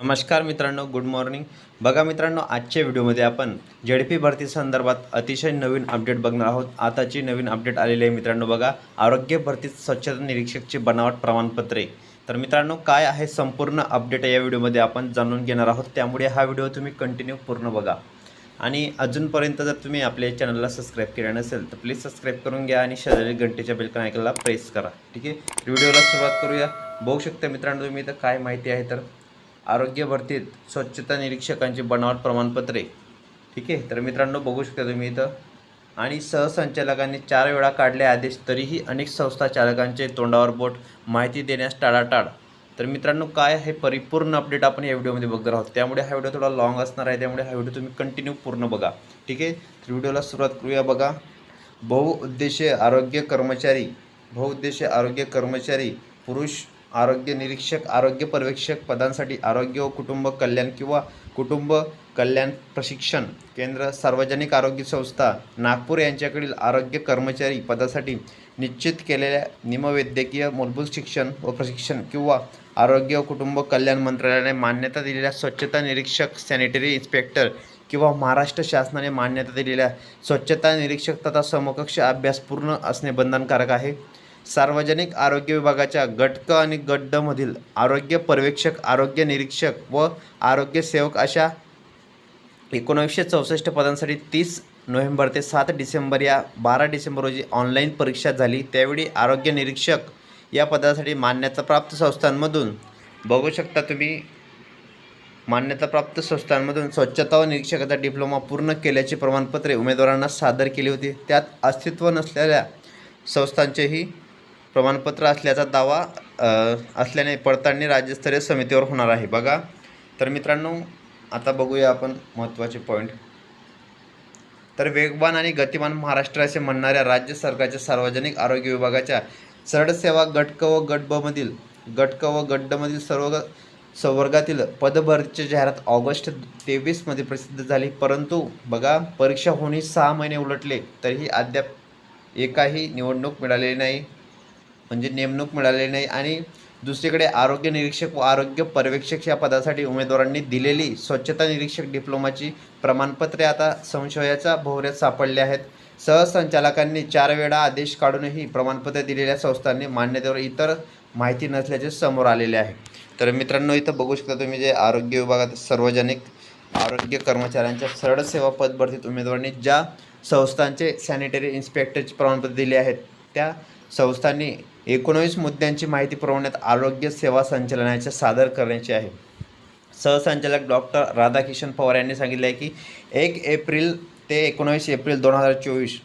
नमस्कार मित्रांनो good morning बघा मित्रांनो आजच्या व्हिडिओमध्ये आपण झेडपी भरती संदर्भात अतिशय नवीन अपडेट बघणार आहोत. आताची नवीन अपडेट आलेली आहे मित्रांनो बघा. आरोग्य भरती स्वच्छता निरीक्षकची बनावट प्रमाणपत्रे. तर मित्रांनो काय आहे संपूर्ण अपडेट या व्हिडिओमध्ये आपण जाणून घेणार आहोत. त्यामुळे हा व्हिडिओ तुम्ही कंटिन्यू पूर्ण बघा. आणि अजूनपर्यंत जर तुम्ही आपल्या चॅनलला सबस्क्राईब केले नसेल तर प्लीज सबस्क्राईब करून घ्या आणि शेजारी घंटेच्या बेलकन ऐकायला प्रेस करा. ठीक आहे? व्हिडिओला सुरुवात करूया. बघू शकता मित्रांनो तुम्ही इथं काय माहिती आहे तर आरोग्य भरतीत स्वच्छता निरीक्षकांची बनावट प्रमाणपत्रे. ठीक आहे? तर मित्रांनो बघू शकता तुम्ही इथं. आणि सहसंचालकांनी चार वेळा काढले आदेश तरीही अनेक संस्था चालकांचे तोंडावर बोट. माहिती देण्यास टाळाटाळ. तर मित्रांनो काय आहे परिपूर्ण अपडेट आपण या व्हिडिओमध्ये बघणार आहोत. त्यामुळे हा व्हिडिओ थोडा लॉंग असणार आहे. त्यामुळे हा व्हिडिओ तुम्ही कंटिन्यू पूर्ण बघा. ठीक आहे? तर व्हिडिओला सुरुवात करूया बघा. बहुउद्देशीय आरोग्य कर्मचारी. बहुउद्देशीय आरोग्य कर्मचारी पुरुष आरोग्य निरीक्षक आरोग्य पर्यवेक्षक पदांसाठी आरोग्य व कुटुंब कल्याण किंवा कुटुंब कल्याण प्रशिक्षण केंद्र सार्वजनिक आरोग्य संस्था नागपूर यांच्याकडील आरोग्य कर्मचारी पदासाठी निश्चित केलेल्या निमवैद्यकीय मूलभूत शिक्षण व प्रशिक्षण किंवा आरोग्य व कुटुंब कल्याण मंत्रालयाने मान्यता दिलेल्या स्वच्छता निरीक्षक सॅनिटरी इन्स्पेक्टर किंवा महाराष्ट्र शासनाने मान्यता दिलेल्या स्वच्छता निरीक्षक तथा समकक्ष अभ्यास पूर्ण असणे बंधनकारक आहे. सार्वजनिक आरोग्य विभागाच्या गटक आणि गड्डमधील आरोग्य पर्यवेक्षक आरोग्य निरीक्षक व आरोग्य सेवक अशा एकोणीसशे चौसष्ट पदांसाठी तीस नोव्हेंबर ते सात डिसेंबर या बारा डिसेंबर रोजी ऑनलाईन परीक्षा झाली. त्यावेळी आरोग्य निरीक्षक या पदासाठी मान्यताप्राप्त संस्थांमधून बघू शकता तुम्ही मान्यताप्राप्त संस्थांमधून स्वच्छता व निरीक्षकाचा डिप्लोमा पूर्ण केल्याची प्रमाणपत्रे उमेदवारांना सादर केली होती. त्यात अस्तित्व नसलेल्या संस्थांचेही प्रमाणपत्र असल्याचा दावा असल्याने पडताळणी राज्यस्तरीय समितीवर होणार आहे. बघा. तर मित्रांनो आता बघूया आपण महत्त्वाचे पॉईंट तर वेगवान आणि गतिमान महाराष्ट्र असे म्हणणाऱ्या राज्य सरकारच्या सार्वजनिक आरोग्य विभागाच्या सरळ सेवा गट क व गट ब मधील गट क व गट ड मधील सर्व संवर्गातील पदभरतीची जाहिरात ऑगस्ट तेवीसमध्ये प्रसिद्ध झाली. परंतु बघा परीक्षा होणे सहा महिने उलटले तरीही अद्याप एकाही निवडणूक मिळालेली नाही. म्हणजे नेमणूक मिळाली नाही आणि दुसरीकडे आरोग्य निरीक्षक व आरोग्य पर्यवेक्षक या पदासाठी उमेदवारांनी दिलेली स्वच्छता निरीक्षक डिप्लोमाची प्रमाणपत्रे आता संशयाच्या भोवऱ्यात सापडले आहेत. सहसंचालकांनी चार वेळा आदेश काढूनही प्रमाणपत्रे दिलेल्या संस्थांनी मान्यतेवर इतर माहिती नसल्याचे समोर आलेले आहे. तर मित्रांनो इथं बघू शकता तुम्ही जे आरोग्य विभागात सार्वजनिक आरोग्य कर्मचाऱ्यांच्या सरळ सेवा पदभरतीत उमेदवारांनी ज्या संस्थांचे सॅनिटरी इन्स्पेक्टरचे प्रमाणपत्र दिले आहेत त्या संस्थांनी एकोणवीस मुद्द्यांची माहिती पुरवण्यात आरोग्य सेवा संचालनाचे सादर करण्याची आहे. सहसंचालक डॉक्टर राधाकिशन पवार यांनी सांगितले आहे की एक एप्रिल ते एकोणावीस एप्रिल दोन हजार चोवीस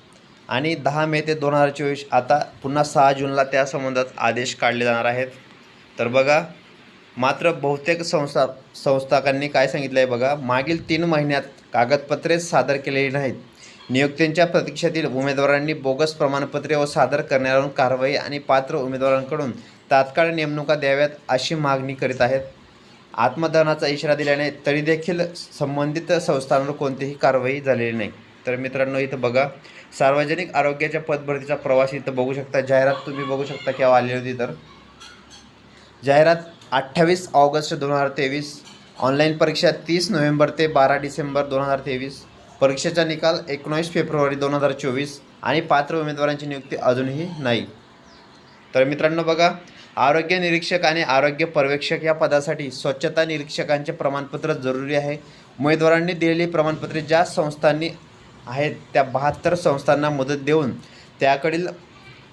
आणि दहा मे ते दोन हजार चोवीस आता पुन्हा सहा जूनला त्या संबंधात आदेश काढले जाणार आहेत. तर बघा मात्र बहुतेक संस्था संस्थाकांनी काय सांगितलं आहे बघा मागील तीन महिन्यात कागदपत्रेच सादर केलेली नाहीत. नियुक्तींच्या प्रतीक्षेतील उमेदवारांनी बोगस प्रमाणपत्रे व सादर करण्यावरून कारवाई आणि पात्र उमेदवारांकडून तात्काळ नेमणुका द्याव्यात अशी मागणी करीत आहेत. आत्मदहनाचा इशारा दिल्याने तरी देखील संबंधित संस्थांवर कोणतीही कारवाई झालेली नाही. तर मित्रांनो इथं बघा. सार्वजनिक आरोग्याच्या पदभरतीचा प्रवास इथं बघू शकता. जाहिरात तुम्ही बघू शकता किंवा आली होती तर. जाहिरात अठ्ठावीस ऑगस्ट दोन हजार तेवीस. ऑनलाईन परीक्षा तीस नोव्हेंबर ते बारा डिसेंबर दोन हजार तेवीस. परीक्षेचा निकाल एकोणीस फेब्रुवारी दोन हजार चोवीस आणि पात्र उमेदवारांची नियुक्ती अजूनही नाही. तर मित्रांनो बघा आरोग्य निरीक्षक आणि आरोग्य पर्यवेक्षक या पदासाठी स्वच्छता निरीक्षकांचे प्रमाणपत्र जरुरी आहे. उमेदवारांनी दिलेली प्रमाणपत्रे ज्या संस्थांनी आहेत त्या बहात्तर संस्थांना मदत देऊन त्याकडील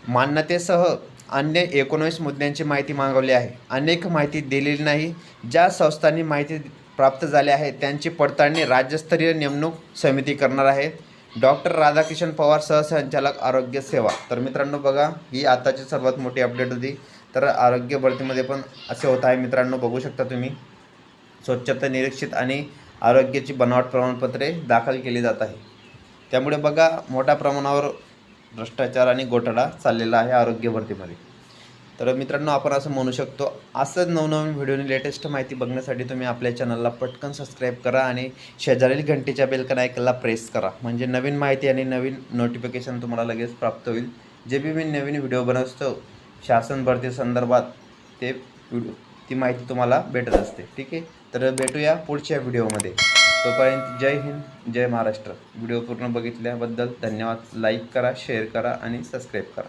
मान्यतेसह अन्य एकोणीस मुद्द्यांची माहिती मागवली आहे. अनेक माहिती दिलेली नाही. ज्या संस्थांनी माहिती प्राप्त झाले आहे त्यांची पडताळणी राज्यस्तरीय नेमणूक समिती करणार आहे. डॉक्टर राधाकिशन पवार सहसंचालक आरोग्य सेवा. तर मित्रांनो बघा ही आताची सर्वात मोठी अपडेट होती. तर आरोग्य भरतीमध्ये पण असे होत आहे. मित्रांनो बघू शकता तुम्ही. स्वच्छता निरीक्षित आणि आरोग्याची बनावट प्रमाणपत्रे दाखल केली जात आहे. त्यामुळे बघा मोठ्या प्रमाणावर भ्रष्टाचार आणि घोटाळा चाललेला आहे आरोग्य भरतीमध्ये. तर मित्रांनो आपण असं म्हणू शकतो असंच नवनवीन व्हिडिओनी लेटेस्ट माहिती बघण्यासाठी तुम्ही आपल्या चॅनलला पटकन सबस्क्राईब करा आणि शेजारील घंटीच्या बेलकन ऐकला प्रेस करा. म्हणजे नवीन माहिती आणि नवीन नोटिफिकेशन तुम्हाला लगेच प्राप्त होईल. जे बी मी नवीन व्हिडिओ बनवतो शासन भरती संदर्भात ते व्हिडिओ ती माहिती तुम्हाला भेटत असते. ठीक आहे? तर भेटूया पुढच्या व्हिडिओमध्ये. तोपर्यंत जय हिंद जय महाराष्ट्र. व्हिडिओ पूर्ण बघितल्याबद्दल धन्यवाद. लाईक करा शेअर करा आणि सबस्क्राईब करा.